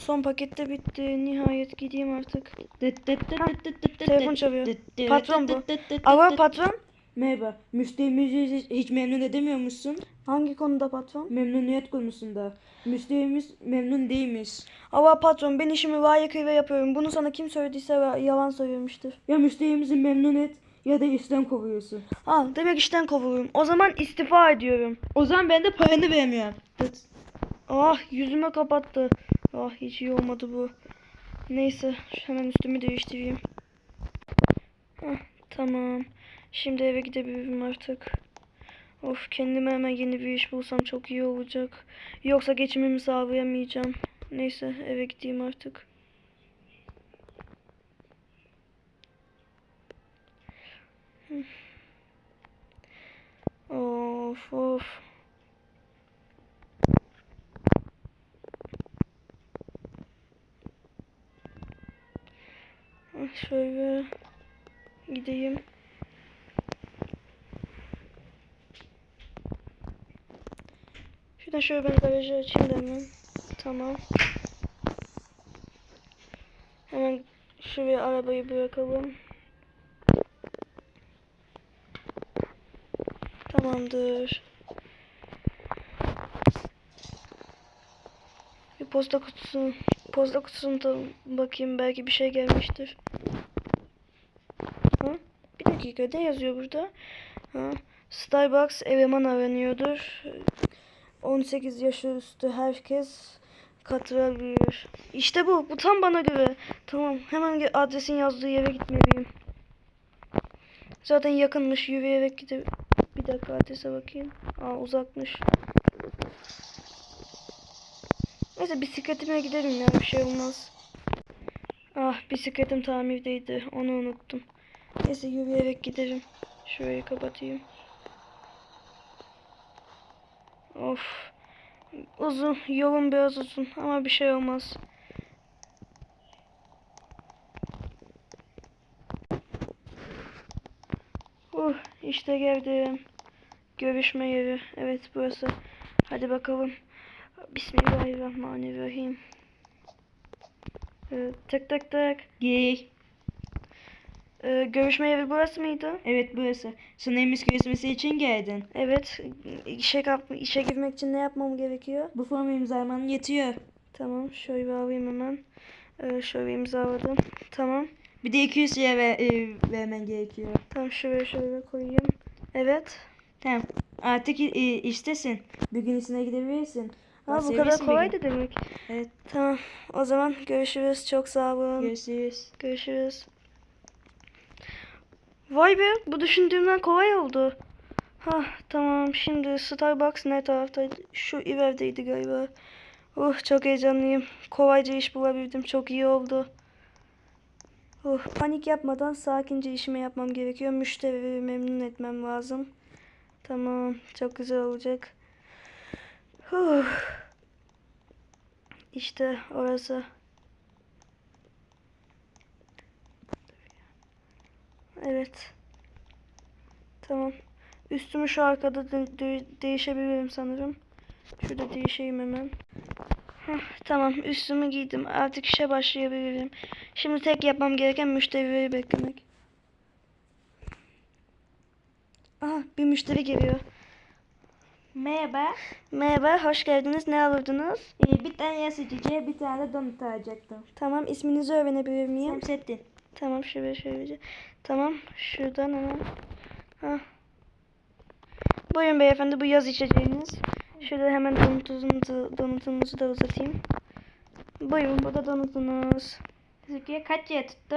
Son pakette bitti. Nihayet gideyim artık. Telefon çalıyor. Patron bu. Alo patron. Merhaba. Müşterimizi hiç- memnun edemiyor musun? Hangi konuda patron? Memnuniyet konusunda. Müşterimiz memnun değilmiş. Alo patron ben işimi layıkıyla yapıyorum. Bunu sana kim söylediyse yalan söylemiştir. Ya müşterimizi memnun et ya da işten kovuyorsun. Ha demek işten kovuluyorum. O zaman istifa ediyorum. O zaman ben de paranı vermiyorum. Ah yüzüme kapattı. Ah hiç iyi olmadı bu. Neyse hemen üstümü değiştireyim. Hah, tamam. Şimdi eve gidebilirim artık. Of kendime hemen yeni bir iş bulsam çok iyi olacak. Yoksa geçimimi sağlayamayacağım. Neyse eve gideyim artık. Şuradan şöyle ben garajı açayım da. Tamam. Hemen şuraya arabayı bırakalım. Tamamdır. Bir posta kutusu, posta kutusuna bakayım belki bir şey gelmiştir. Ha? Bir dakika ne yazıyor burada? Ha? Starbucks eleman aranıyordur. 18 yaş üstü herkes katılabilir. İşte bu. Bu tam bana göre. Tamam. Hemen adresin yazdığı yere gitmeliyim. Zaten yakınmış. Yürüyerek gidip bir dakika adrese bakayım. Aa uzakmış. Neyse bisikletime giderim ya. Bir şey olmaz. Ah bisikletim tamirdeydi. Onu unuttum. Neyse yürüyerek giderim. Şurayı kapatayım. Of. Uzun. Yolum biraz uzun ama bir şey olmaz. Uh, işte geldim. Görüşme yeri. Evet burası. Hadi bakalım. Bismillahirrahmanirrahim. Ee, tık tık tık. Giy. Ee, görüşme yeri burası mıydı? Evet burası. Sınırımız görüşmesi için geldin. Evet. İşe, kap işe girmek için ne yapmam gerekiyor? Bu formu imzalaman yetiyor. Tamam. Şöyle alayım hemen. Ee, şöyle imzaladım. Tamam. Bir de 200 lira ver, e, vermen gerekiyor. Tamam şöyle şöyle koyayım. Evet. Tamam. Artık e, iştesin. Bugün işine gidebilirsin. Ha, bu kadar bir kolaydı gün. demek. Evet. Tamam. O zaman görüşürüz. Çok sağ olun. Görüşürüz. Görüşürüz. Vay be, bu düşündüğümden kolay oldu. Ha, tamam. Şimdi Starbucks ne taraftaydı? Şu evdeydi galiba. Uh, çok heyecanlıyım. Kolayca iş bulabildim. Çok iyi oldu. Uh, panik yapmadan sakince işimi yapmam gerekiyor. Müşterileri memnun etmem lazım. Tamam, çok güzel olacak. Huh. İşte orası. Evet. Tamam. Üstümü şu arkada de- de- değişebilirim sanırım. Şurada değişeyim hemen. Hah, tamam üstümü giydim. Artık işe başlayabilirim. Şimdi tek yapmam gereken müşterileri beklemek. Aha bir müşteri geliyor. Merhaba. Merhaba hoş geldiniz. Ne alırdınız? Ee, bir tane içeceği, bir tane de donut alacaktım. Tamam isminizi öğrenebilir miyim? Semsettin. Tamam şöyle şöyle. Tamam şuradan hemen. Ha. Buyurun beyefendi bu yaz içeceğiniz. Şöyle hemen donutunuzu, donutunuzu da uzatayım. Buyurun bu da donutunuz. Türkiye kaç lira tuttu?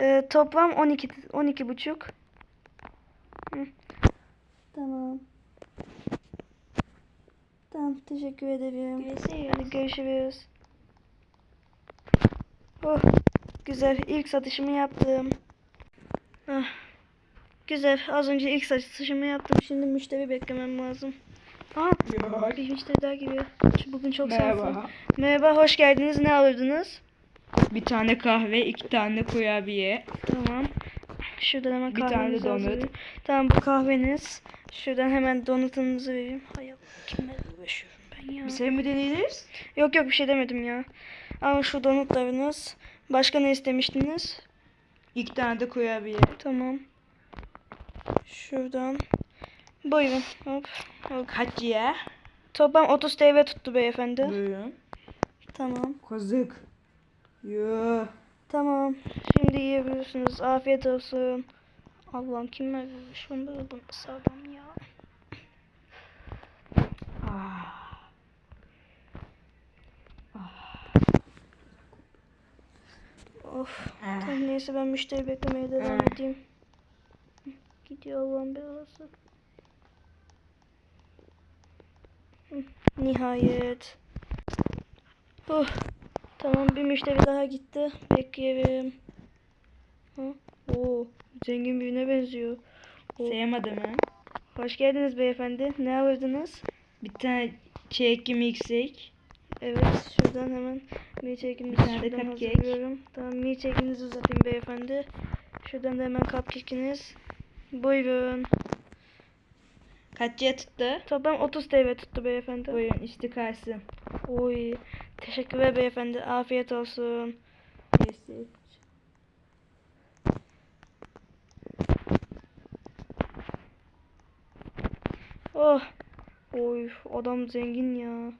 Ee, toplam 12 12 buçuk. Hı. Tamam. Tamam teşekkür ederim. Görüşürüz. Hadi görüşürüz. Oh, güzel. İlk satışımı yaptım. Ah, güzel. Az önce ilk satışımı yaptım. Şimdi müşteri beklemem lazım. Aha, bir müşteri daha geliyor. Bugün çok. Merhaba. Merhaba, hoş geldiniz. Ne alırdınız? Bir tane kahve, iki tane kurabiye. Tamam. Şuradan hemen Bir tane kahvenizi donut. hazırlayayım. Tamam bu kahveniz. Şuradan hemen donutunuzu vereyim. Hay Allah, kimlerle uğraşıyorum ben ben ya? Bir şey mi deneyiriz? Yok yok bir şey demedim ya. Ama şu donutlarınız. Başka ne istemiştiniz? İki tane de kurabiye. Tamam. Şuradan. Buyurun. Hop. hop. Kaç ya? Toplam 30 TL tuttu beyefendi. Buyurun. Tamam. Kazık. Yo. Tamam. Şimdi yiyebilirsiniz. Afiyet olsun. Allah'ım kim vermiş bunu bunu sağlam ya. Ah. Of. Ah. Tamam, neyse ben müşteri beklemeye devam Ah. edeyim. Gidiyor belası. Hı, Nihayet. Oh. Tamam bir müşteri daha gitti. Bekleyelim. Ha? Oo, zengin birine benziyor. Oo. Sevmedim ha. Hoş geldiniz beyefendi. Ne alırdınız? Bir tane çekim yüksek. Evet, şuradan hemen de şuradan cupcake. hazırlıyorum. Tamam, milkshake'inizi uzatayım beyefendi. Şuradan da hemen cupcake'iniz. Buyurun. Kaç ya tuttu? Toplam 30 TL tuttu beyefendi. Buyurun işte karşı. Oy. Teşekkürler beyefendi. Afiyet olsun. Neyse. Oh. Oy, adam zengin ya.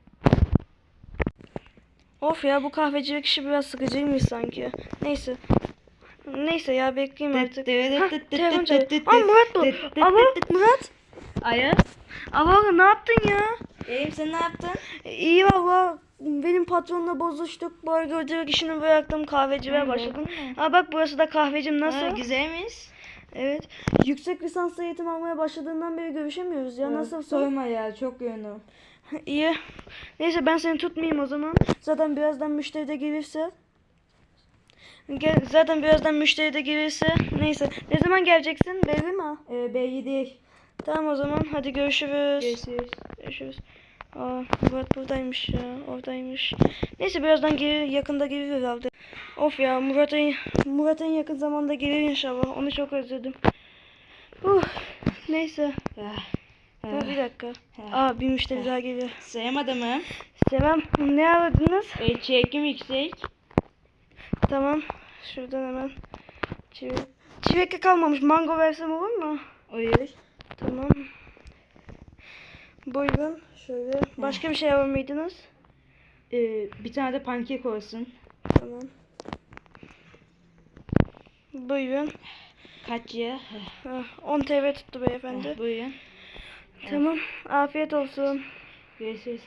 Of ya bu kahvecilik işi biraz sıkıcıymış sanki. Neyse. Neyse ya bekleyeyim artık. Hah, telefon çalıyor. Aa Murat bu. Alo Murat. Aya. Alo ne yaptın ya? İyiyim sen ne yaptın? İyi valla. Benim patronla bozuştuk. Burgercilik işini bıraktım. Kahveciliğe Hı, başladım. Aa bak burası da kahvecim nasıl? Ha, güzelmiş. Evet. Yüksek lisans eğitim almaya başladığından beri görüşemiyoruz ya. Nasıl? Sorma ya çok yoğunum. İyi. Neyse ben seni tutmayayım o zaman. Zaten birazdan müşteri de gelirse. Gel, zaten birazdan müşteri de gelirse. Neyse. Ne zaman geleceksin? Belli mi? Ee, belli değil. Tamam o zaman. Hadi görüşürüz. Görüşürüz. Görüşürüz. Aa, Murat buradaymış ya. Oradaymış. Neyse birazdan gelir, yakında gelir herhalde. Of ya Murat'ın Murat'ın yakın zamanda gelir inşallah. Onu çok özledim. Uh, neyse. Ah, Ha, bir dakika. ah. Aa bir müşteri daha geliyor. Sayamadım mı? Sevem ne aradınız? Ee, çekim yüksek. Tamam. Şuradan hemen. Çivek. Çivekle kalmamış. Mango versem olur mu? Uyur. Tamam. Buyurun. Şöyle. Başka bir şey alır mıydınız? Ee, bir tane de pankek olsun. Tamam. Buyurun. Kaç ya? Ha, 10 TL tuttu beyefendi. Buyurun. Tamam. Afiyet olsun. Görüşürüz.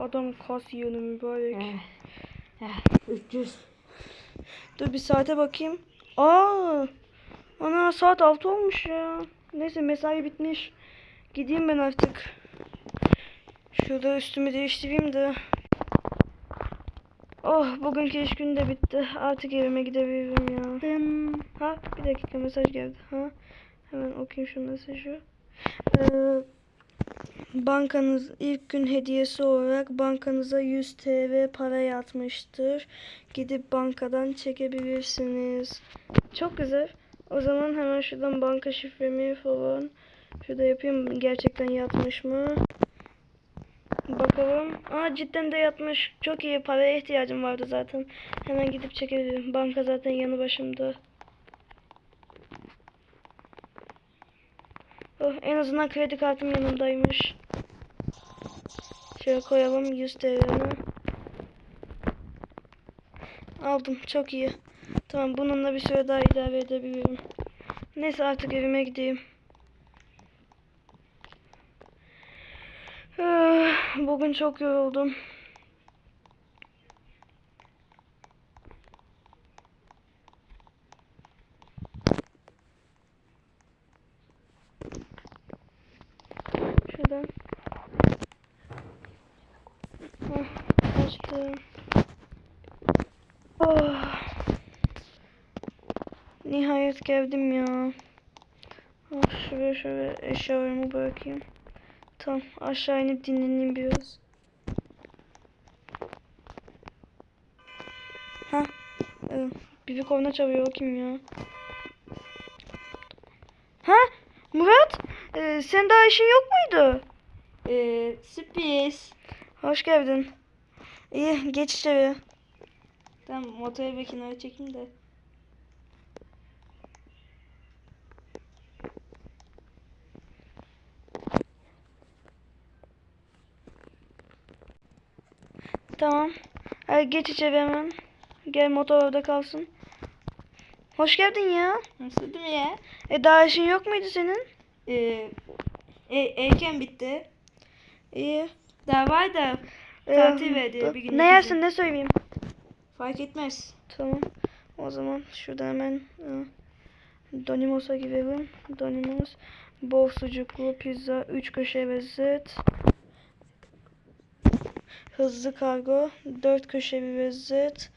Adam kas yiyor mübarek. Ah, 300. Dur bir saate bakayım. Aa! Ana saat 6 olmuş ya. Neyse mesai bitmiş. Gideyim ben artık. Şurada üstümü değiştireyim de. Oh bugünkü iş günü de bitti. Artık evime gidebilirim ya. Dın. Ha bir dakika mesaj geldi. Ha hemen okuyayım şu mesajı. Ee, bankanız ilk gün hediyesi olarak bankanıza 100 TL para yatmıştır. Gidip bankadan çekebilirsiniz. Çok güzel. O zaman hemen şuradan banka şifremi falan şurada yapayım. Gerçekten yatmış mı? Bakalım. Aa cidden de yatmış. Çok iyi. Paraya ihtiyacım vardı zaten. Hemen gidip çekebilirim. Banka zaten yanı başımda. Oh, en azından kredi kartım yanımdaymış. Şöyle koyalım 100 TL'mi. Aldım. Çok iyi. Tamam bununla bir süre daha idare edebilirim. Neyse artık evime gideyim. Ah, Bugün çok yoruldum. Şuradan. Hah, açtım. Oh. Nihayet geldim ya. Oh, şuraya şöyle eşyalarımı bırakayım. Tamam aşağı inip dinleneyim biraz. Ha, e, bir korna çalıyor kim ya? Ha, Murat, e, sen daha işin yok muydu? Ee, sürpriz. Hoş geldin. İyi geç içeri. Tamam motoru bir kenara çekeyim de. Tamam. Hadi geç içeri hemen. Gel motor orada kalsın. Hoş geldin ya. Nasıl değil mi ya? E daha işin yok muydu senin? Ee, e, erken bitti. İyi. Daha var da Ee, tatil verdi bir gün. Ne yersin ne söyleyeyim? Fark etmez. Tamam. O zaman şurada hemen e, Donimos'a girelim. Donimos. Bol sucuklu pizza. 3 köşe lezzet. Hızlı kargo. 4 köşe bir lezzet.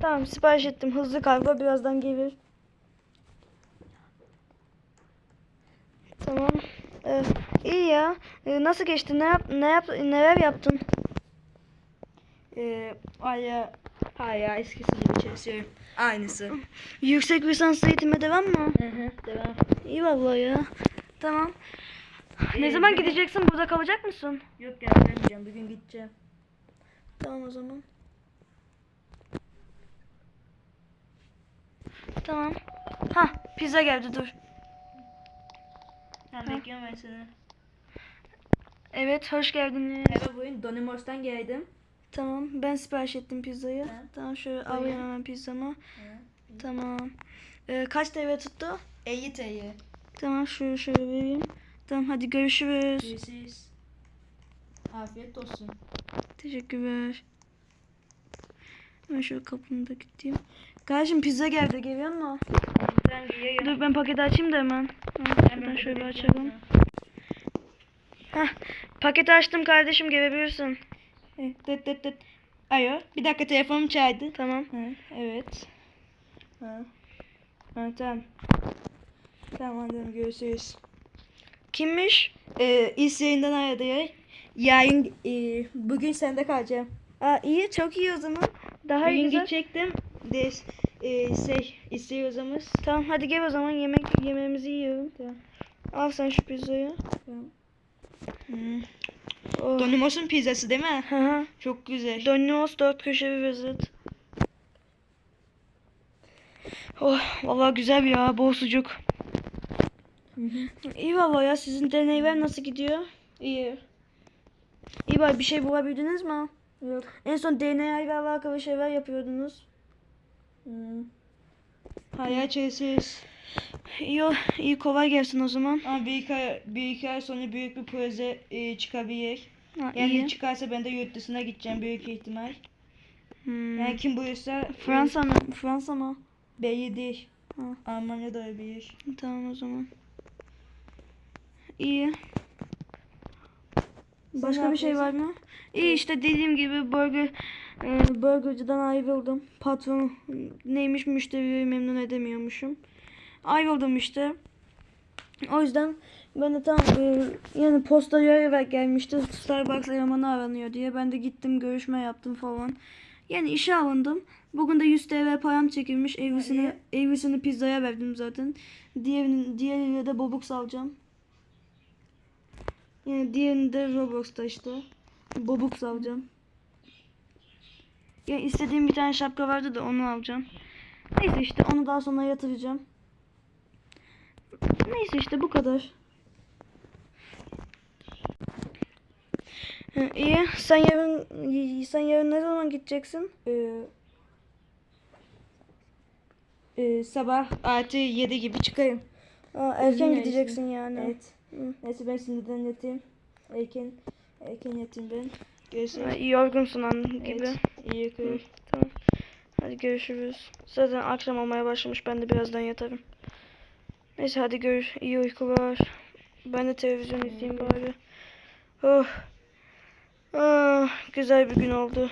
Tamam sipariş ettim. Hızlı kargo birazdan gelir. Tamam. Ee, iyi ya. Ee, nasıl geçti? Ne yap ne yap neler yaptın? Ee, hala hala eskisi gibi çalışıyorum. Aynısı. Yüksek lisans eğitime devam mı? Hı hı. Devam. İyi vallahi ya. Tamam. Ne Ee, zaman gideceksin? Burada kalacak mısın? Yok gelmeyeceğim. Bugün gideceğim. Tamam o zaman. Tamam. Ha, pizza geldi dur. Ben Ha. bekliyorum ben seni. Evet, hoş geldiniz. Merhaba bugün Donimos'tan geldim. Tamam, ben sipariş ettim pizzayı. Ha. Tamam, şöyle alayım hemen pizzamı. Tamam. Ee, kaç TL tuttu? 50 TL. Tamam, şöyle şöyle vereyim. Tamam, hadi görüşürüz. Görüşürüz. Afiyet olsun. Teşekkürler. Ben şöyle kapını da gideyim. Kardeşim pizza geldi, geliyor mu? Ben geliyorum. Dur ben paketi açayım da hemen. Şuradan şöyle açalım. Heh, paketi açtım kardeşim gelebilirsin. Tıt tıt tıt. Alo. Bir dakika telefonum çaldı. Tamam. Ha, evet. Ha. Ha, tamam. Tamam hadi görüşürüz. Kimmiş? Ee, iş yerinden aradı ya. Yarın e, bugün sende kalacağım. Aa iyi çok iyi o zaman. Daha Bugün güzel. gidecektim. De, e, şey istiyoruz. Tamam hadi gel o zaman yemek yemeğimizi yiyelim. Tamam. Al sen şu pizzayı. Tamam. Hmm. Oh. Donimos'un pizzası değil mi? Hı hı. Çok güzel. Domino's dört köşeli lezzet. Oh vallahi güzel ya bol sucuk. Hı hı. İyi vallahi ya sizin deneyler nasıl gidiyor? İyi. İyi bir şey bulabildiniz mi? Yok. En son DNA ile alakalı şeyler yapıyordunuz. Hmm. Hayal çalışıyoruz. İyi, iyi kolay gelsin o zaman. Ama bir iki, ay, bir iki ay sonra büyük bir proje e, çıkabilir. Ha, Yani iyi. çıkarsa ben de yurt dışına gideceğim büyük ihtimal. Hmm. Yani kim bulursa Fransa mı? Fransa mı? belli değil. Ha. Almanya da olabilir. Tamam o zaman. İyi. Başka bir şey var mı? İyi işte dediğim gibi burger e, burgercıdan ayrıldım. Patron neymiş müşteriyi memnun edemiyormuşum. Ayrıldım işte. O yüzden ben de tam e, yani posta yere gelmişti. Starbucks elemanı aranıyor diye. Ben de gittim görüşme yaptım falan. Yani işe alındım. Bugün de 100 TL param çekilmiş. Evlisini, evlisini pizzaya verdim zaten. Diğerinin, diğeriyle de Bobux alacağım. Yani diğerini de Roblox'ta işte. Bobux alacağım. Ya istediğim bir tane şapka vardı da onu alacağım. Neyse işte onu daha sonra yatıracağım. Neyse işte bu kadar. Ha, iyi. Sen yarın sen yarın ne zaman gideceksin? Ee, e, sabah artı 7 gibi çıkayım. Aa, erken Uzun gideceksin yani. Evet. Hı. Neyse ben şimdiden yatayım. Erken, erken yatayım ben. Görüşürüz. Ha, yorgunsun an gibi. Evet, iyi uykular. Tamam. Hadi görüşürüz. Zaten akşam olmaya başlamış. Ben de birazdan yatarım. Neyse hadi gör. İyi uykular. Ben de televizyon izleyeyim bari. Oh. Ah, güzel bir gün oldu.